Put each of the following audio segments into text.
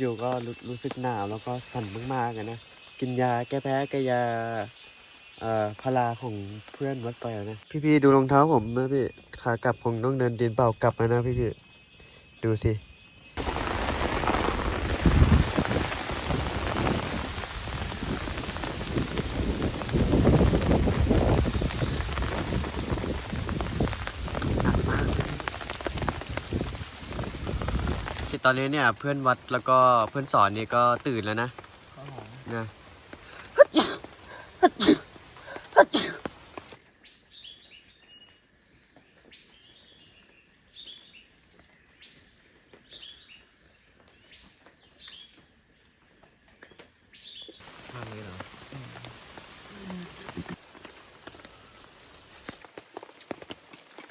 อยู่ๆก็รู้รู้สึกหนาวแล้วก็สั่นมากๆนะ กินยาแก้แพ้แก้ยาเอ่อพาราของเพื่อนวัดไปนะ พี่ๆดูรองเท้าผมนะพี่ขากลับคงต้องเดินดินเปล่ากลับนะพี่ๆดูสิ หนักมากเลยคื อตอนนี้เนี่ยเพื่อนวัดแล้วก็เพื่อนสอนนี่ก็ตื่นแล้วนะนะ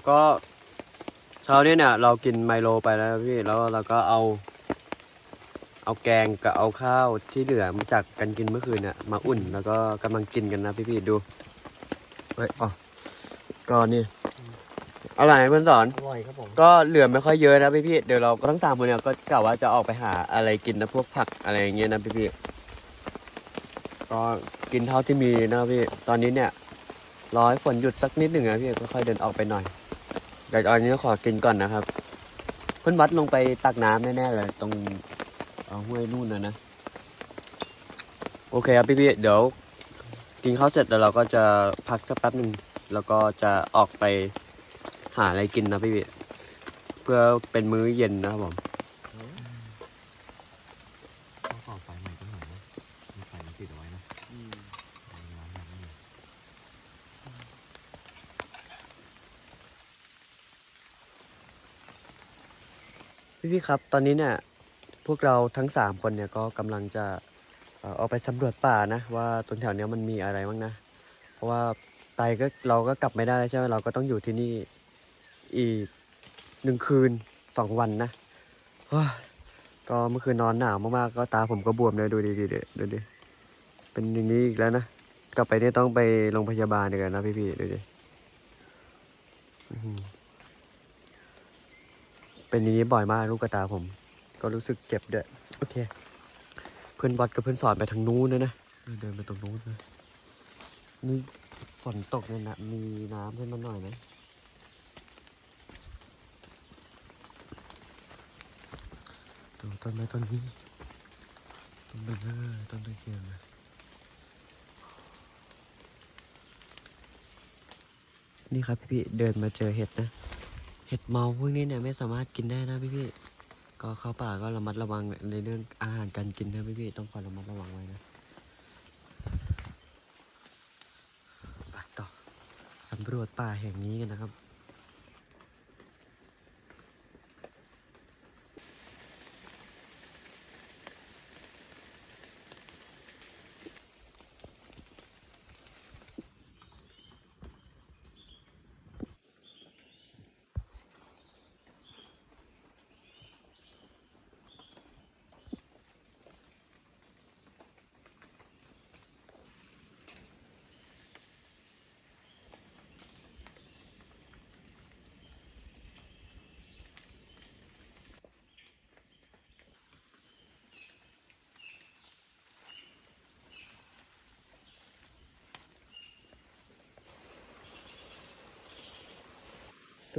ก็ เช้านี้เนี่ยเรากินไมโลไปแล้วพี่แล้วเราก็เอา เอาแกงกับเอาข้าวที่เหลือมาจากกันกินเมื่อคืนเนี่ยมาอุ่นแล้วก็กำลังกินกันนะพี่ๆดูเฮ้ยอ๋อก็นี่อร่อยไหมเพื่อนสอน อร่อยครับผม ก็เหลือไม่ค่อยเยอะนะพี่พี่ๆเดี๋ยวเราก็ทั้งสามคนเนี่ยก็กะว่าจะออกไปหาอะไรกินนะพวกผักอะไรอย่างเงี้ยนะพี่พี่ๆก็กินเท่าที่มีนะพี่ ตอนนี้เนี่ยรอให้ฝนหยุดสักนิดหนึ่งนะพี่ก็ค่อยเดินออกไปหน่อย เดี๋ยวตอนนี้ขอกินก่อนนะครับเพื่อนวัดลงไปตักน้ำแน่ๆเลย ตรงห้วยนู่นนะนะ โอเคครับพี่พี่ๆเดี๋ยว กินข้าวเสร็จแล้วเราก็จะพักสักแป๊บหนึ่งแล้วก็จะออกไปหาอะไรกินนะพี่พี่เพื่อเป็นมื้อเย็นนะครับผม ต้องต่อไฟใหม่ต้องหน่อยนะมีไฟมันติดเอาไว้นะร้านแบบนี้ พี่พี่ๆครับ ตอนนี้เนี่ยพวกเราทั้งสามคนเนี่ยก็กำลังจะเอ่อออกไปสำรวจป่านะ ว่าตรงแถวเนี้ยมันมีอะไรบ้างนะ เพราะว่าไปก็เราก็กลับไม่ได้แล้วใช่ไหมเราก็ต้องอยู่ที่นี่อีกหนึ่งคืนสองวันนะเฮ้ยก็เมื่อคืนนอนหนาวมากๆก็ตาผมก็บวมเลยดูดิดิดิดูดิเป็นอย่างนี้อีกแล้วนะกลับไปเนี่ยต้องไปโรงพยาบาลเดี๋ยวกันนะพี่พี่ๆดูดิอื้อหือ เป็นอย่างนี้บ่อยมากลูกกระตาผม ก็รู้สึกเจ็บด้วยโอเค เพื่อนวัดกับเพื่อนสอนไปทางนู้นนะนะเดินไปตรงนู้นนะนี่ฝนตกเนี่ยนะมีน้ำให้มันหน่อยนะดูต้นไม้ต้นนี้ต้นเบลเลอร์ต้นตะเคียนนะนี่ครับพี่ๆเดินมาเจอเห็ดนะ เห็ดเมาพวกนี้เนี่ยไม่สามารถกินได้นะพี่พี่ก็เข้าป่าก็ระมัดระวังในเรื่องอาหารการกินนะพี่พี่ต้องคอยระมัดระวังไว้นะไปต่อสำรวจป่าแห่งนี้กันนะครับ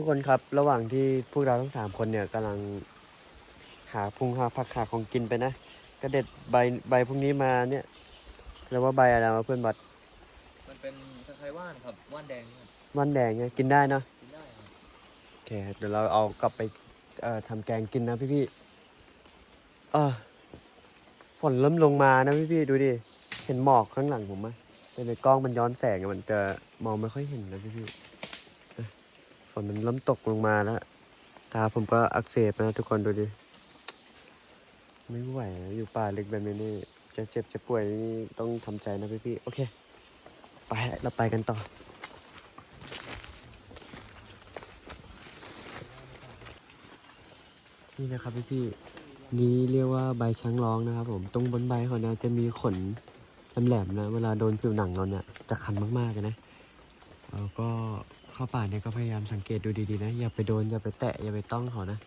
ทุกคนครับระหว่างที่พวกเราทั้งสามคนเนี่ยกำลังหาพุงหาผักหาของกินไปนะก็เด็ดใบใบพวกนี้มาเนี่ยแล้วว่าใบอะไรมาเพื่อนบัดมันเป็นคล้ายๆว่านครับว่านแดงเนี่ยมันแดงเนี่ยกินได้เนาะกินได้ครับโอเคเดี๋ยวเราเอากลับไปเอ่อทำแกงกินนะพี่พี่ๆเออฝนเริ่มลงมานะพี่พี่ๆดูดิเห็นหมอกข้างหลังผมไหมแต่ในกล้องมันย้อนแสงอะมันจะมองไม่ค่อยเห็นนะพี่พี่ๆเอ้ยฝ นมันเริ่มตกลงมาแล้ว ตาผมก็อักเสบนะทุกคนดูดิ ไม่ไหวนะอยู่ป่าลึกแบบนี้นี่จะเจ็บจะป่วยนี่ต้องทำใจนะพี่พี่ๆโอเค ไปเราไปกันต่อนี่นะครับพี่พี่ๆนี่เรียกว่าใบช้างร้องนะครับ ผมตรงบนใบเขาเนี่ยจะมีขนแหลมๆนะ เวลาโดนผิวหนังเราเนี่ยจะคันมากๆเลยนะ เราก็เข้าป่าเนี่ยก็พยายามสังเกตดูดีๆนะ อย่าไปโดน อย่าไปแตะ อย่าไปต้องเขานะ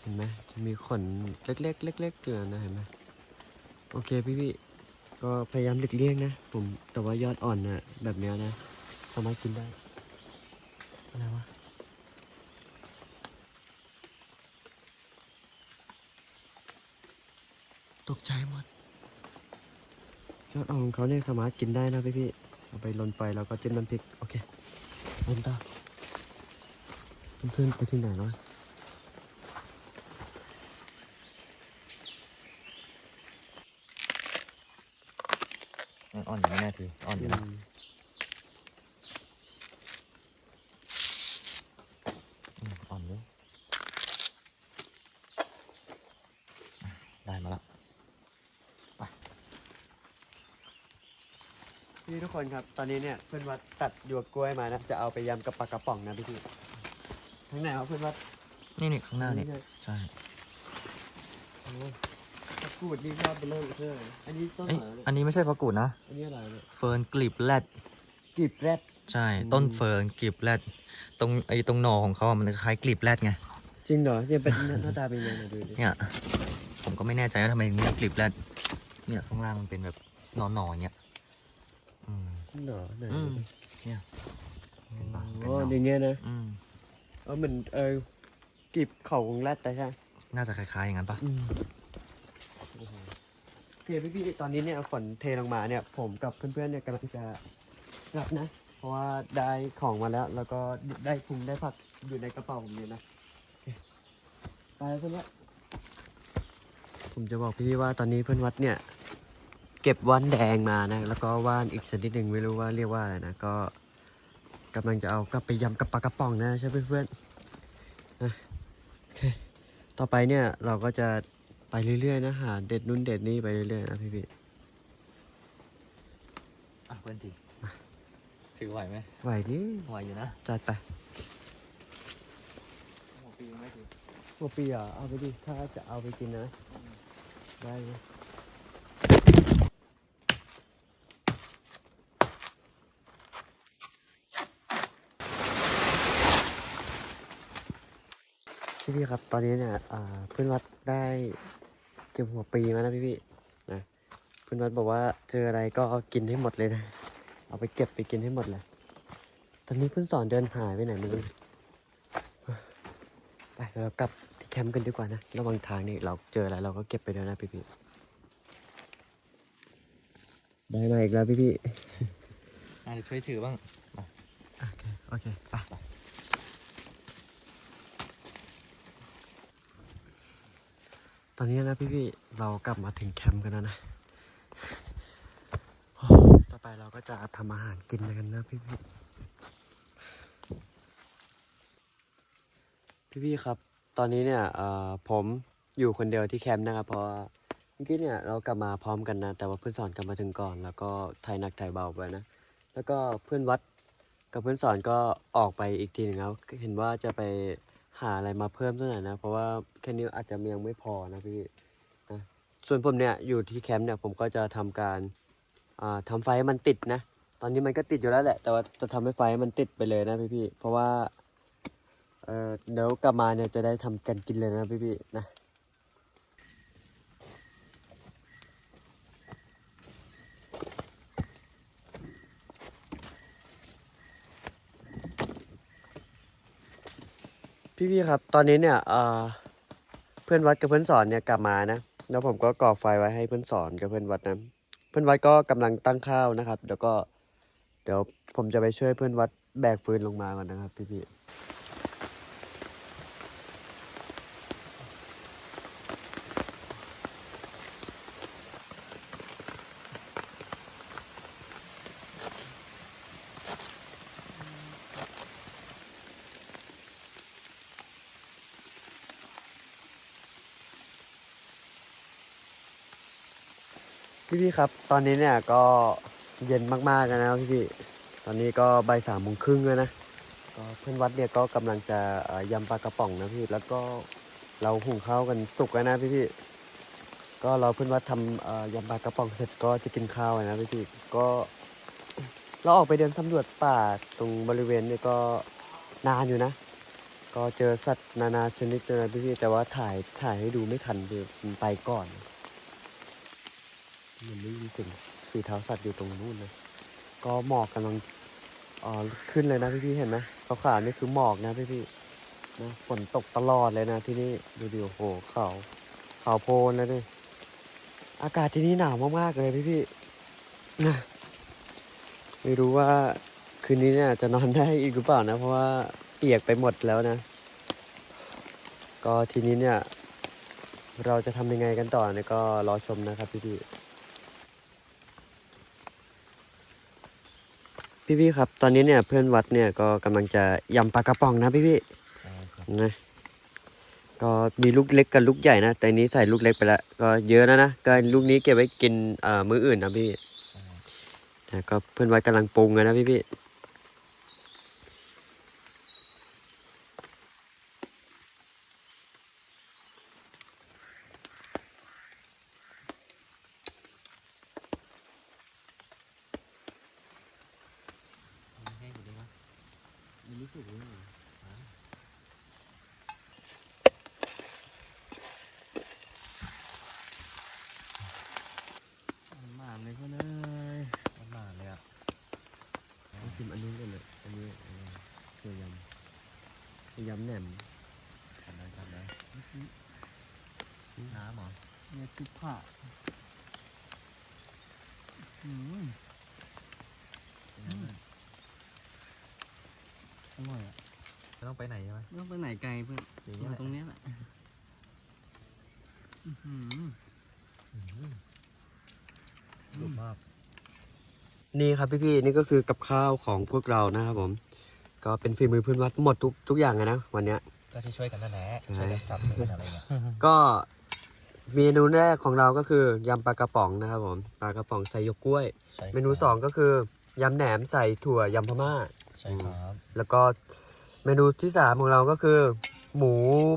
เห็นไหมจะมีขนเล็กๆเล็กๆอยู่นะเห็นไหมโอเคพี่พี่ๆก็พยายามหลีกเลี่ยงนะ ผมแต่ว่ายอดอ่อนนะแบบนี้นะสามารถกินได้อะไรวะตกใจหมดยอดอ่อนของเขาเนี่ยสามารถกินได้นะพี่พี่ๆ เอาไปลนไฟแล้วก็จิ้มน้ำพริก โอเคเล่นต่อเพื่อนๆไปที่ไหนแล้ววะยังอ่อนอยู่ไม่แน่ทีอ่อนอยู่นะ อืม อืมอ่อนอยู่อะได้มาละ พี่ทุกค นครับ ตอนนี้เนี่ยเพื่อนวัดตัดหยวกกล้วยมานะ จะเอาไปยำกับปลากระป๋องนะพี่พี่ทั้งไหนครับเพื่อนวัดนี่นี่ข้างหน้านี่ไงใช่โอ้ตะกรูดนี่ชอบเบลอเท่เลยอันนี้ต้นเอ้ยอะไรเนี่ยอันนี้ไม่ใช่ผักกูดนะ อันนี้อะไรเนี่ยเฟิร์นกลีบแรดกลีบแรด ใช่อืมต้นเฟิร์นกลีบแรดตรงไอ้ตรงหนอของเขาอะมันคล้ายกลีบแรดไงจริงเหรอเนี่ยเป็นหน้าตาเป็นยังไงดูดิเนี่ยผมก็ไม่แน่ใจว่าทำไมถึงเรียกกลีบแรดเนี่ยข้างล่างมันเป็นแบบหนอหนอๆอย่างเงี้ยอืม เหรอไหนอืดูมดิเนี่ยเห็นปะเป็นโอ้หนออย่างเงี้ยนะอืมเออเหมือนเออกลีบเข่าของแรดแต่ใช่น่าจะคล้ายๆอย่างนั้นปะอืมโอ้โหโอเคพี่พี่ๆตอนนี้เนี่ยฝนเทลงมาเนี่ย ผมกับเพื่อนๆเนี่ยกำลังจะกลับนะ เพราะว่าได้ของมาแล้ว แล้วก็ได้พุงได้ผักอยู่ในกระเป๋าผมเนี่ยนะโอเคไปเพื่อนวัดผมจะบอกพี่ๆว่าตอนนี้เพื่อนวัดเนี่ย เก็บว่านแดงมานะ แล้วก็ว่านอีกชนิดหนึ่งไม่รู้ว่าเรียกว่าอะไรนะ ก็กำลังจะเอากลับไปยำกับปลากระป๋องนะใช่เพื่อนๆนะโอเคต่อไปเนี่ยเราก็จะไปเรื่อยๆนะหาเด็ดนู้นเด็ดนี่ไปเรื่อยๆนะพี่พี่อะเพื่อนตีถือไหวไหมๆไหวดิไหวอยู่นะจัดไปหัวปีไม่ถือหัวปีอะเอาไปดิถ้าจะเอาไปกินนะได้ พี่พี่ๆครับ ตอนนี้เนี่ยอ่าเพื่อนวัดได้เก็บหัวปีมานะพี่พี่ๆนะเพื่อนวัดบอกว่าเจออะไรก็กินให้หมดเลยนะ เอาไปเก็บไปกินให้หมดเลย ตอนนี้เพื่อนสอนเดินหายไปไหนไม่รู้ไปเรากลับที่แคมป์กันดีกว่านะ ระหว่างทางนี่เราเจออะไรเราก็เก็บไปด้วยนะพี่พี่ๆได้มาอีกแล้วพี่พี่อาจจะช่วยถือบ้างๆโอเค โอเค ไป อนนี้นะพี่พี่ๆเรากลับมาถึงแคมป์กันแล้วนะ ต่อไปเราก็จะทำอาหารกินกันนะพี่พี่พี่พี่ๆครับ ตอนนี้เนี่ยเอ่อผมอยู่คนเดียวที่แคมป์นะครับ เพราะเมื่อกี้เนี่ยเรากลับมาพร้อมกันนะ แต่ว่าเพื่อนสอนกลับมาถึงก่อน แล้วก็ไทยหนักไทยเบาไปนะ แล้วก็เพื่อนวัดกับเพื่อนสอนก็ออกไปอีกทีหนึ่งแล้วเห็นว่าจะไป หาอะไรมาเพิ่มสักหน่อยนะ เพราะว่าแค่นี้อาจจะยังไม่พอนะพี่นะส่วนผมเนี่ยอยู่ที่แคมป์เนี่ยผมก็จะทำการอ่าทำไฟให้มันติดนะ ตอนนี้มันก็ติดอยู่แล้วแหละ แต่ว่าจะทำให้ไฟมันติดไปเลยนะพี่พี่เพราะว่าเออเดี๋ยวกลับมาเนี่ยจะได้ทำกันกินเลยนะพี่ๆนะ พี่พี่ครับ ตอนนี้เนี่ยเพื่อนวัดกับเพื่อนสอนเนี่ยกลับมานะ แล้วผมก็ก่อไฟไว้ให้เพื่อนสอนกับเพื่อนวัดนะ เพื่อนวัดก็กำลังตั้งข้าวนะครับเดี๋ยวก็ เดี๋ยวผมจะไปช่วยเพื่อนวัดแบกฟืนลงมาก่อนนะครับ พี่พี่ๆ ครับ ตอนนี้เนี่ยก็เย็นมากๆแล้วนะครับพี่ตอนนี้ก็ใบสามโมงครึ่งแล้วนะก็เพื่อนวัดเนี่ยก็กำลังจะยำปลากระป๋องนะพี่แล้วก็เราหุงข้าวกันสุกแล้วนะพี่พี่ก็เราเพื่อนวัดทำยำปลากระป๋องเสร็จก็จะกินข้าวนะพี่พี่ก็เราออกไปเดินสำรวจป่าตรงบริเวณเนี่ยก็นานอยู่นะ ก็เจอสัตว์นานาชนิดเลยนะพี่ๆแต่ว่าถ่ายถ่ายให้ดูไม่ทันพี่มันไปก่อน มันไม่มีเสียงฝีเท้าสัตว์อยู่ตรงนู้นเลย ก็หมอกกำลังเอ่อขึ้นเลยนะพี่ๆเห็นไหมขาวๆนี่คือหมอกนะพี่ๆนะฝนตกตลอดเลยนะที่นี่ดูดิโอ้โหเขาเขาโพลนเลยดิอากาศที่นี่หนาวมากๆเลยพี่ๆนะไม่รู้ว่าคืนนี้เนี่ยจะนอนได้อีกหรือเปล่านะ เพราะว่าเปียกไปหมดแล้วนะ ก็ทีนี้เนี่ย เราจะทำยังไงกันต่อเนี่ยก็รอชมนะครับพี่พี่ พี่พี่ๆครับ ตอนนี้เนี่ยเพื่อนวัดเนี่ยก็กำลังจะยำปลากระป๋องนะพี่พี่ใช่ครับๆนะก็มีลูกเล็กกับลูกใหญ่นะ แต่อันนี้ใส่ลูกเล็กไปแล้วก็เยอะแล้วนะก็ลูกนี้เก็บไว้กินเอ่อมื้ออื่นนะพี่ใช่นะก็เพื่อนวัดกำลังปรุงกันนะพี่พี่ มันแห้งอยู่ดีมั้ย มันรู้สึกว่า หมาเลยก็เลยมันหมาเลยอะ ต้องชิมอันนู้นก่อนเลยอันนี้อันนี้ตัวยำยำแหนม ทำได้ทำได้น้ำเหรอ เนี่ยคือผ้าอืม เป็นไงบ้าง อร่อยอะ ไม่ ต้องไปไหนใช่ไหมไม่ต้องไปไหนไกลเพื่อนอยู่อนี่ยู่แหละตรงเนี้ยแหละอื้อหือ อืมสุดมากนี่ครับพี่ๆนี่ก็คือกับข้าวของพวกเรานะครับผม ก็เป็นฝีมือเพื่อนวัดหมดทุกทุกอย่างเลยนะวันเนี้ย ก็ช่วยๆกันนั่นแหละใช่ช่วยกันสับช่วยกันอะไรเงี้ยก็เมนูแรกของเราก็คือยำปลากระป๋องนะครับผมปลากระป๋องใส่หยวกกล้วยใช่เมนูสองก็คือยำแหนมใส่ถั่วยำพม่า ใช่ครับ แล้วก็ เมนูที่สามของเราก็คือ หมู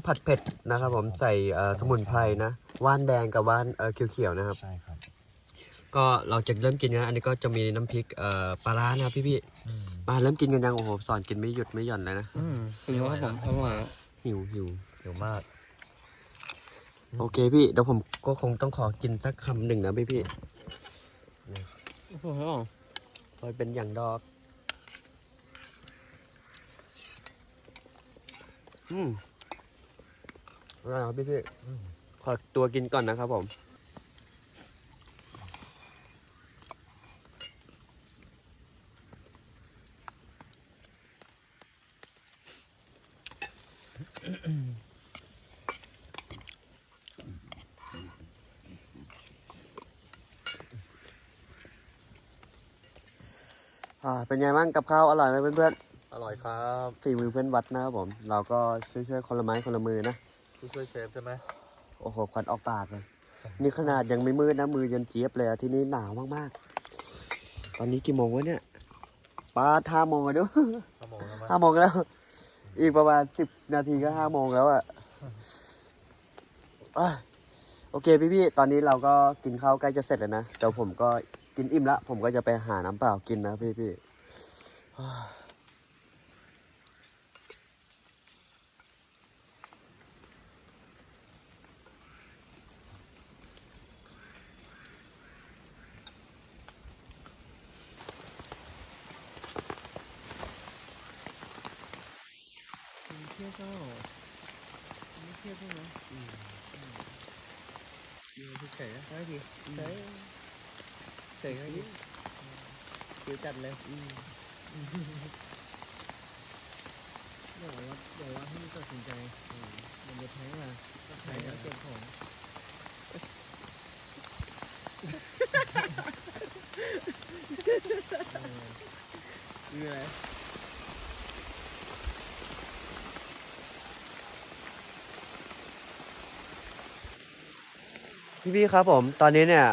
ผัดเผ็ดนะครับ ผมใส่เอ่อสมุนไพรนะว่านแดงกับว่านเอ่อเขียวๆนะครับ ใช่ครับ ก็เราจะเริ่มกินนะอันนี้ก็จะมีน้ำพริกเอ่อปลาร้านะครับพี่อืมๆมาเริ่มกินกันยังโอ้โหสอนกินไม่หยุดไม่หย่อนเลยนะอืมเป็นไงครับผมอร่อยอะหิวหิวเดี๋ยวมาก โอเคพี่เดี๋ยวผมก็คงต้องขอกินสักคำหนึ่งนะพี่พี่โอ้โหคอยเป็นอย่างดอก อืมอร่อยครับพี่พี่อืมขอตัวกินก่อนนะครับผมอ่าเป็นไงบ้างกับข้าวอร่อยไหมเพื่อน อร่อยครับๆฝีมือเพื่อนวัดนะครับผม เราก็ช่วยๆคนละไม้คนละมือนะผู้ช่วยเชฟใช่ไหมโอ้โหควันออกปากเลย นี่ขนาดยังไม่มืดนะมือยันเจี๊ยบเลยอะที่นี่หนาวมากๆ ตอนนี้กี่โมงวะเนี่ยป้าห้าโมงแล้วด้วยข้าวหมูใช่ไหมห้าโมงแล้ว อีกประมาณสิบนาทีก็ห้าโมงแล้วอะอะโอเคพี่ๆตอนนี้เราก็กินข้าวใกล้จะเสร็จแล้วนะเดี๋ยวผมก็กินอิ่มละผมก็จะไปหาน้ำเปล่ากินนะพี่ๆ มีเที่ยวก็มีเที่ยวใช่ไหมอืมอยู่ เฉยๆนะได้ดิเฉยเฉยๆดิคิวจัดเลยเดี๋ยวเราเดี๋ยวเราให้มันตัดสินใจอืมมันจะแพ้มาแพ้แล้วเก็บของเออมีอะไร พี่ๆครับผม ตอนนี้เนี่ย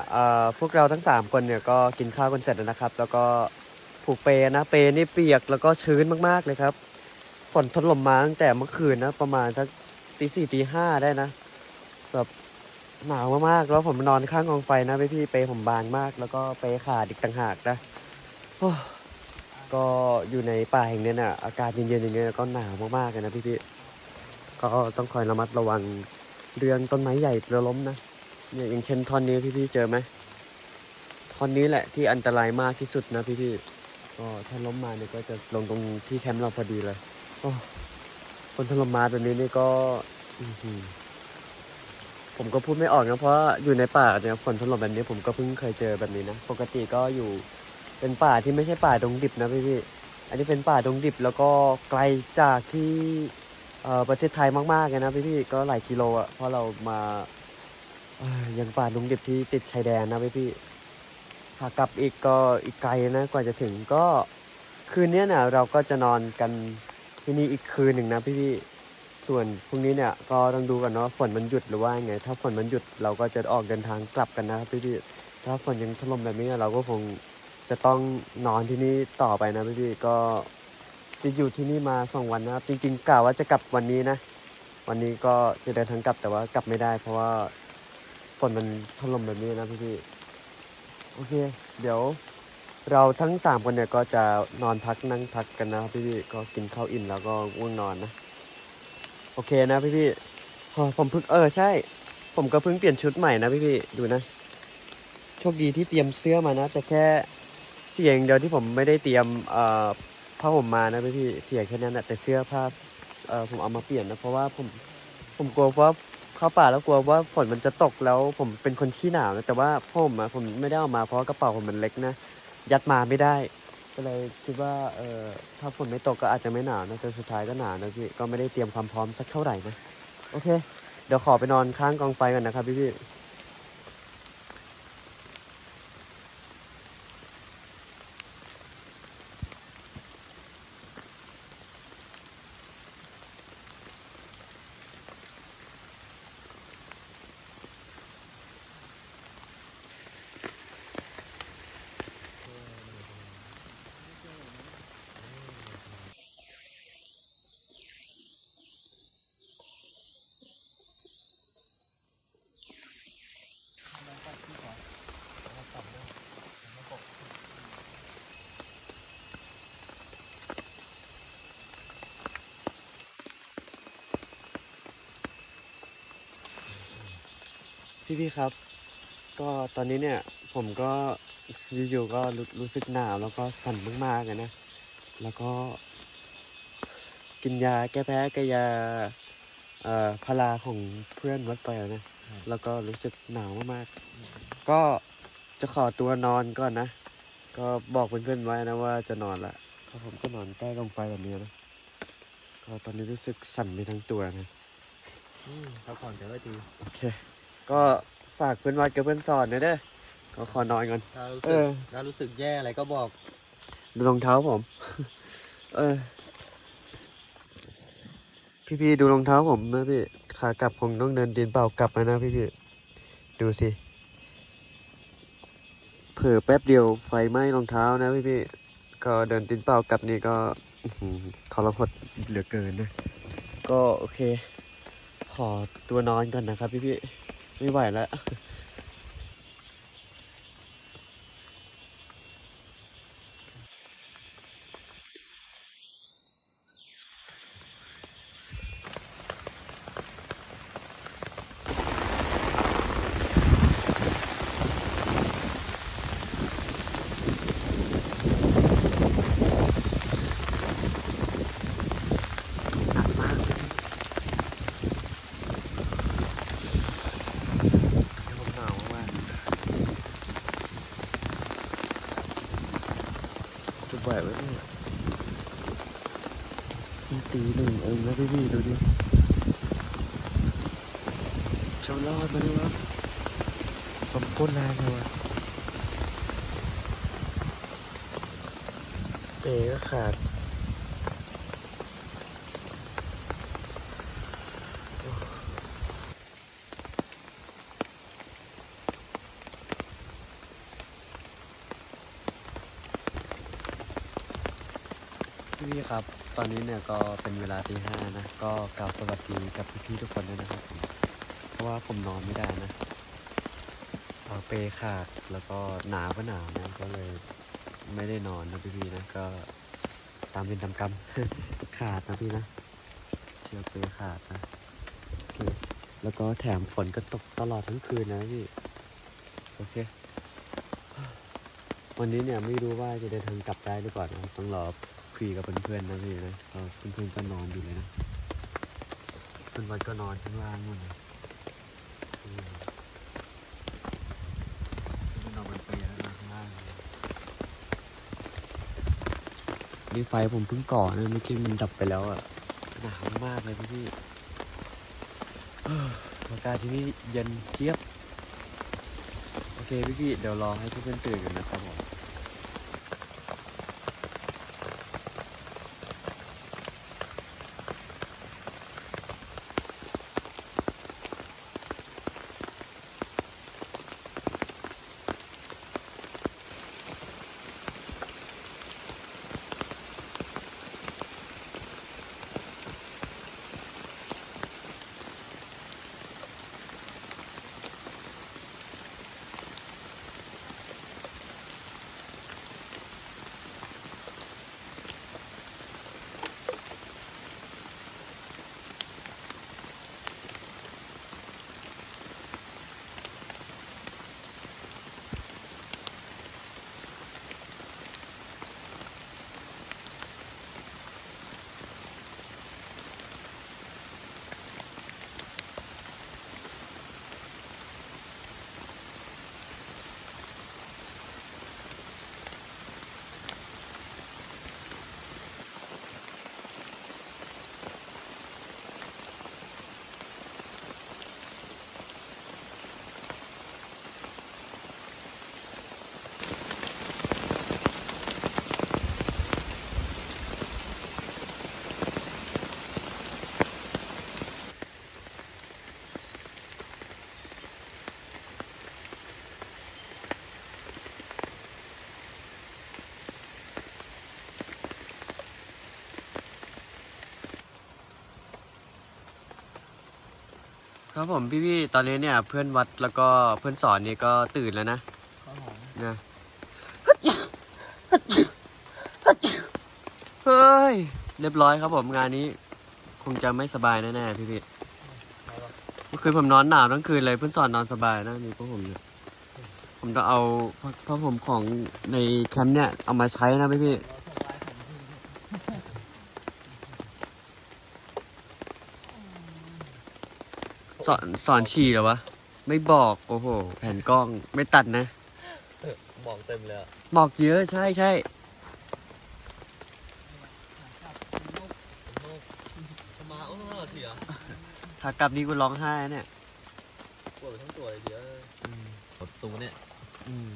พวกเราทั้งสามคนเนี่ยก็กินข้าวกันเสร็จแล้วนะครับ แล้วก็ผูกเปนะ เปนี่เปียกแล้วก็ชื้นมากๆเลยครับ ฝนถล่มมาตั้งแต่เมื่อคืนนะ ประมาณสักตีสี่ตีห้าได้นะ แบบหนาวมากๆ แล้วผมนอนข้างกองไฟนะพี่ๆเปผมบางมาก แล้วก็เปขาดอีกต่างหากนะก็อยู่ในป่าแห่งนี้ยน่ะ อากาศเย็นๆอย่างเงี้ยก็หนาวมากๆเลยนะพี่ก็ต้องคอยระมัดระวังเรื่องต้นไม้ใหญ่ระล้มนะ เนี่ยอย่างเช่นท่อนนี้พี่ๆเจอไหมท่อนนี้แหละที่อันตรายมากที่สุดนะพี่ๆก็ถ้าล้มมาเนี่ยก็จะลงตรงที่แคมป์เราพอดีเลยโอ้คนถล่มมาแบบนี้นี่ก็ผมก็พูดไม่ออกนะเพราะอยู่ในป่าเนี่ยฝนถล่มแบบนี้ผมก็เพิ่งเคยเจอแบบนี้นะปกติก็อยู่เป็นป่าที่ไม่ใช่ป่าดงดิบนะพี่ๆอันนี้เป็นป่าดงดิบแล้วก็ไกลจากที่ประเทศไทยมากๆเลยนะพี่ๆก็หลายกิโลอะเพราะเรามา ยังป่าลุงดิบที่ติดชายแดนนะพี่ๆขากลับอีกก็อีกไกลนะกว่าจะถึงก็คืนนี้เนี่ยเราก็จะนอนกันที่นี่อีกคืนหนึ่งนะพี่ๆส่วนพรุ่งนี้เนี่ยก็ต้องดูกันเนาะฝนมันหยุดหรือว่าไง ถ้าฝนมันหยุดเราก็จะออกเดินทางกลับกันนะครับพี่ๆถ้าฝนยังถล่มแบบนี้เราก็คงจะต้องนอนที่นี่ต่อไปนะพี่ๆก็จะอยู่ที่นี่มาสองวันนะครับจริงๆกะว่าจะกลับวันนี้นะ วันนี้ก็จะเดินทางกลับแต่ว่ากลับไม่ได้ เพราะว่า ฝนมันถล่มแบบนี้นะพี่ๆโอเค เดี๋ยว เราทั้งสามคนเนี่ยก็จะนอนพักนั่งพักกันนะครับพี่ๆก็กินข้าวอิ่มแล้วก็ง่วงนอนนะ โอเคนะพี่ๆพอผมเพิ่งเออใช่ ผมก็เพิ่งเปลี่ยนชุดใหม่นะพี่ๆดูนะโชคดีที่เตรียมเสื้อมานะ แต่แค่เสียงเดียวที่ผมไม่ได้เตรียมเอ่อผ้าห่มมานะพี่พี่เสียงแค่นั้นแหละแต่เสื้อผ้าเออผมเอามาเปลี่ยนนะเพราะว่าผมผมกลัวว่า เข้าป่าแล้วกลัวว่าฝนมันจะตกแล้วผมเป็นคนขี้หนาวนะแต่ว่าผมอะผมไม่ได้เอามาเพราะกระเป๋าผมมันเล็กนะยัดมาไม่ได้ ก็เลยคิดว่าเออถ้าฝนไม่ตกก็อาจจะไม่หนาวนะแต่สุดท้ายก็หนาวนะพี่ก็ไม่ได้เตรียมความพร้อมสักเท่าไหร่นะโอเค เดี๋ยวขอไปนอนข้างกองไฟก่อนนะครับพี่พี่ พี่พี่ๆครับ ก็ตอนนี้เนี่ยผมก็อยู่ๆก็รู้รู้สึกหนาวแล้วก็สั่นมากๆอะนะ แล้วก็กินยาแก้แพ้กับยาเอ่อพาราของเพื่อนวัดไปอะนะ แล้วก็รู้สึกหนาวมากๆ ก็จะขอตัวนอนก่อนนะ ก็บอกเพื่อนๆไว้นะว่าจะนอนละก็ผมก็นอนใกล้กองไฟแบบนี้นะ ก็ตอนนี้รู้สึกสั่นไปทั้งตัวนะพักผ่อนเดี๋ยวก็ดีโอเค ก็ฝากเพื่อนวัดกับเพื่อนสอนหนะเด้อก็ขอนอนก่อน ถ้ารู้เอสึกอ ถ้ารู้สึกแย่อะไรก็บอกดูรองเท้าผม เออ พี่ๆดูรองเท้าผมนะพี่ ขากลับคงต้องเดินดินเปล่ากลับมานะพี่ๆดูสิ เผื่อแป๊บเดียวไฟไหม้รองเท้านะพี่ๆก็เดินดินเปล่ากลับนี่ก็อื้อหือทรหดเหลือเกินนะ ก็โอเค ขอตัวนอนก่อนนะครับพี่ๆ ไม่ไหวแล้ว หนักมากเลยให้ผมหนาวมากจะไหวไหมเนี่ยนี่ตีหนึ่งเองแล้วพี่พี่ๆดูดิจะรอดไหมวะผมโค ตรแรงเลยวะเปก็ขาดพี่ครับ ตอนนี้เนี่ยก็เป็นเวลาตีห้านะ ก็กล่าวสวัสดีกับพี่ๆทุกคนด้วยนะครับ เพราะว่าผมนอนไม่ได้นะ เอ่อเปย์ขาดแล้วก็หนาวก็หนาวนะก็เลยไม่ได้นอนนะพี่ๆนะก็ตามเป็นตามกรรมขาดนะพี่นะเชือกเปขาดนะโอเคแล้วก็แถมฝนก็ตกตลอดทั้งคืนนะพี่โอเควันนี้เนี่ยไม่รู้ว่าจะเดินทางกลับได้หรือเปล่านะต้องรอคุยกับเพื่อนๆนะพี่นะเพื่อนๆก็นอนอยู่เลยนะเพื่อนวันก็นอนข้างล่างนู่นนะอืมเพื่อนนอนบนเปลแล้วนอนข้างล่างเลย นี่ไฟผมเพิ่งก่อนะเมื่อกี้มันดับไปแล้วอะหนาวมากเลยพี่พี่อากาศที่นี่เย็นเจี๊ยบ โอเคพี่พี่เดี๋ยวรอให้เพื่อนๆตื่นกันนะครับผม ครับผมพี่พี่ๆตอนนี้เนี่ยเพื่อนวัดแล้วก็เพื่อนสอนนี่ก็ตื่นแล้วนะครับผมนะเฮ้ยเรียบร้อยครับผมงานนี้ คงจะไม่สบายแน่ๆพี่พี่ๆเมื่อคืนผมนอนหนาวทั้งคืนเลยเพื่อนสอนนอนสบายนะมีพวกผมเนี่ยผมต้องเอาผ้าผ้าห่มของในแคมป์เนี่ยเอามาใช้นะพี่พี่ๆ เรา ส่งไลน์ของพี่สอนสอนฉี่เหรอวะ ไม่บอกโอ้โห แผ่นกล้องไม่ตัดนะหมองเต็มเลยอะบอกเยอะใช่ใช่ชมาโอ้โหเสียขากลับนี้กูร้องไห้เนี่ยปวดทั้งตัวเลยเดียวปวดตูเนี่ย อืม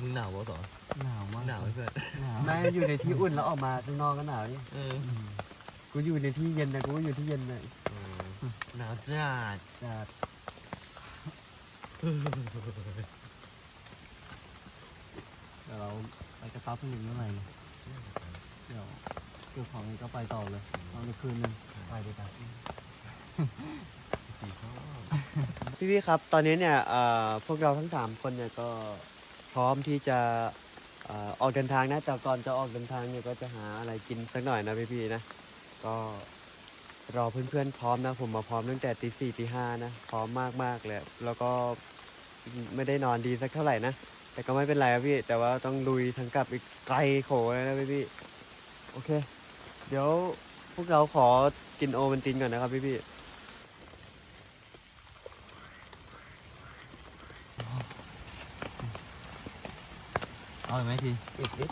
มึงหนาววะสอนหนาวมากหนาวไหมเพื่อนหนาวแม่อยู่ในที่อุ่นแล้วออกมาข้างนอกก็หนาวนี่เออกูอยู่ในที่เย็นนะกูก็อยู่ที่เย็นนะ หนาวจัดจัดเดี๋ยวเราไปกระต๊อบกันอีกเมื่อไหร่เนี่ยเดี๋ยวเกี่ยวของนี้ก็ไปต่อเลยนอนอีกคืนนึงไปด้วยกันสีข้อพี่พี่ๆครับ ตอนนี้เนี่ยเอ่อพวกเราทั้งสามคนเนี่ยก็พร้อมที่จะเอ่อออกเดินทางนะแต่ก่อนจะออกเดินทางเนี่ยก็จะหาอะไรกินสักหน่อยนะพี่พี่ๆนะ ก็ รอเพื่อนๆพร้อมนะ ผมมาพร้อมตั้งแต่ตีสี่ตีห้านะ พร้อมมากๆเลยแล้วก็ไม่ได้นอนดีสักเท่าไหร่นะ แต่ก็ไม่เป็นไรครับพี่ แต่ว่าต้องลุยทั้งกลับอีกไกลโขเลยนะพี่พี่ๆโอเค เดี๋ยวพวกเราขอกินโอมันตินก่อนนะครับพี่พี่ๆเอาอีกไหมทีอีกนิด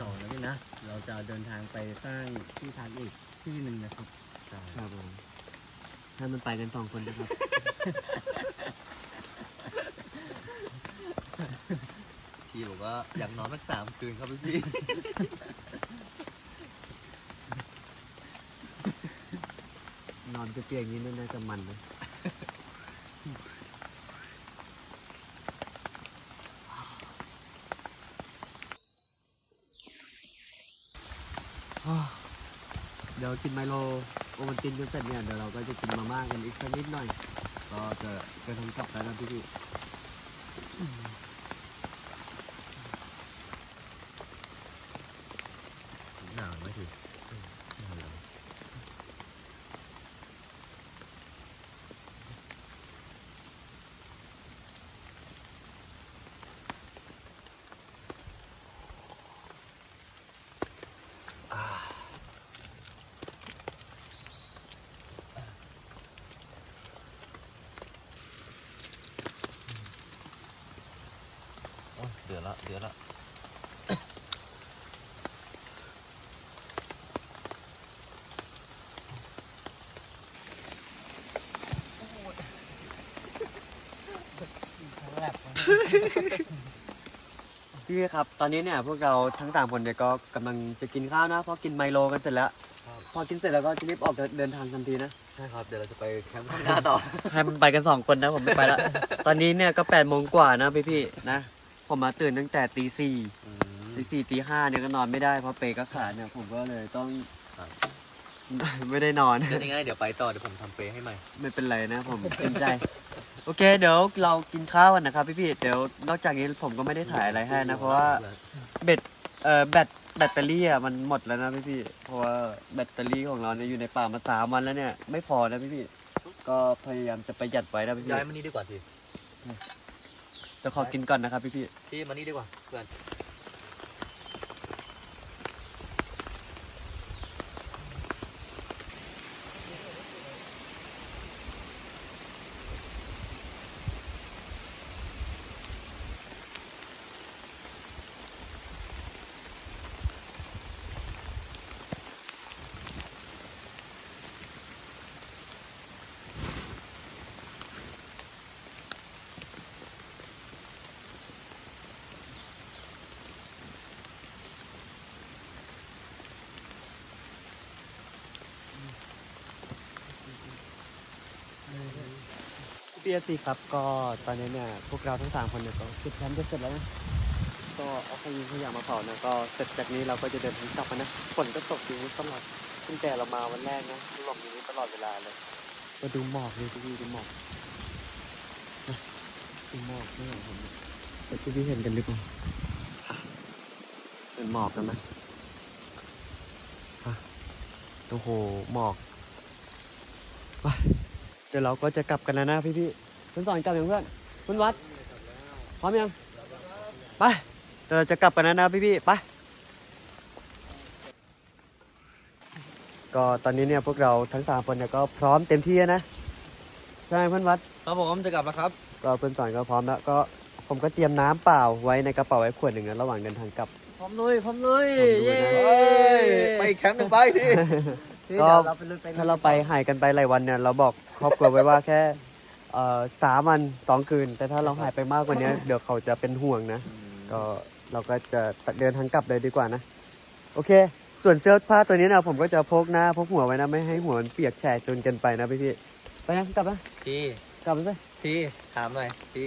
ต่อแล้วนี่นะ เราจะเดินทางไปสร้างที่พักอีกที่หนึ่งนะครับ ครับผมถ้ามันไปกันสองคนนะครับทีบอกว่าอยากนอนสักสามคืนครับพี่พี่ นอนเปียกๆอย่างนี้น่าจะมันนะ เดี๋ยว กินไมโลโอวัลตินจนเสร็จเนี่ยเดี๋ยวเราก็จะกินมาม่ากันอีกสักนิดหน่อย ก็จะไปทำกลับแล้วนะพี่พี่ หนาวไหมพี่หนาวแล้ว โอ้ยเดือด ละเดือดละพี่ครับ ตอนนี้เนี่ยพวกเราทั้งสามคนเนี่ยก็กำลังจะกินข้าวนะเพราะกินไมโลกันเสร็จแล้ว พอกินเสร็จแล้วก็จะรีบออกเดินทางทันทีนะ ใช่ครับ เดี๋ยวเราจะไปแคมป์ข้างหน้าต่อ ให้มันไปกันสองคนนะผมไม่ไปละ ตอนนี้เนี่ยก็แปดโมงกว่านะพี่พี่ๆนะ ผมมาตื่นตั้งแต่ตีสี่ตีสี่ตีห้าเนี่ยก็นอนไม่ได้เพราะเปย์ก็ขาดเนี่ยผมก็เลยต้องครับ ไม่ได้นอนเดี๋ยวยังไงเดี๋ยวไปต่อเดี๋ยวผมทำเปรย์ให้ใหม่ ไม่เป็นไรนะผมเต็มใจ โอเค เดี๋ยวเรากินข้าวกันนะครับพี่พี่ๆเดี๋ยวนอกจากนี้ผมก็ไม่ได้ถ่ายอะไรให้นะเพราะว่าเบ็ดเอ่อแบตแบตเตอรี่อะมันหมดแล้วนะพี่พี่ๆเพราะว่าแบตเตอรี่ของเราเนี่ยอยู่ในป่ามาสามวันแล้วเนี่ยไม่พอนะพี่พี่ๆก็พยายามจะประหยัดไว้นะพี่พี่ย้ายมานี่ดีกว่าที เดี๋ยวขอกินก่อนนะครับพี่พี่พี่มานี่ดีกว่าเพื่อน พี่เอฟซีครับก็ตอนนี้เนี่ยพวกเราทั้งสามคนเนี่ยก็คิดแคมป์จะเสร็จแล้วนะก็เอาขยิงขยะมาเผานะก็เสร็จจากนี้เราก็จะเดินทางกลับมานะฝนก็ตกอยู่ตลอดตั้งแต่เรามาวันแรกนะหลบอยู่นี้ตลอดเวลาเลยมาดูหมอกเลยพี่ดูหมอกนะดูหมอกนี่ของผมเนี่ยแต่พี่พี่เห็นกันหรือเปล่าอะเห็นหมอกกันไหมอะโอ้โหหมอกไปเดี๋ยวเราก็จะกลับกันแล้วนะพี่พี่ๆเพื่อนสอนกลับยังเพื่อนเพื่อนวัดพร้อมยังไปเดี๋ยวเราจะกลับกันแล้วนะพี่พี่ๆไปก็ตอนนี้เนี่ยพวกเราทั้งสามคนเนี่ยก็พร้อมเต็มที่แล้วนะใช่ไหมเพื่อนวัดครับผมจะกลับแล้วครับ ก็เพื่อนสอนก็พร้อมแล้วก็ผมก็เตรียมน้ำเปล่าไว้ในกระเป๋าไว้ขวดหนึ่งนะระหว่างเดินทางกลับ พร้อมลุยพร้อมลุยพร้อมลุยนะ เย้ ไปอีกแคมป์หนึ่งไปที ที่ก็เดี๋ยวเราไปลุยไปถ้าเราไปหายกันไปหลายวันเนี่ยเราบอกครอบครัวไว้ว่าแค่เอ่อสามวันสองคืน แต่ถ้าเราหายไปมากกว่านี้ เดี๋ยวเขาจะเป็นห่วงนะก็เราก็จะเดินทางกลับเลยดีกว่านะ โอเค ส่วนเสื้อผ้าตัวนี้นะผมก็จะพกหน้าพกหัวไว้นะไม่ให้หัวมันเปียกแฉะจนเกินไปนะพี่พี่ๆไปนะกลับนะทีกลับไปสิทีถามหน่อยที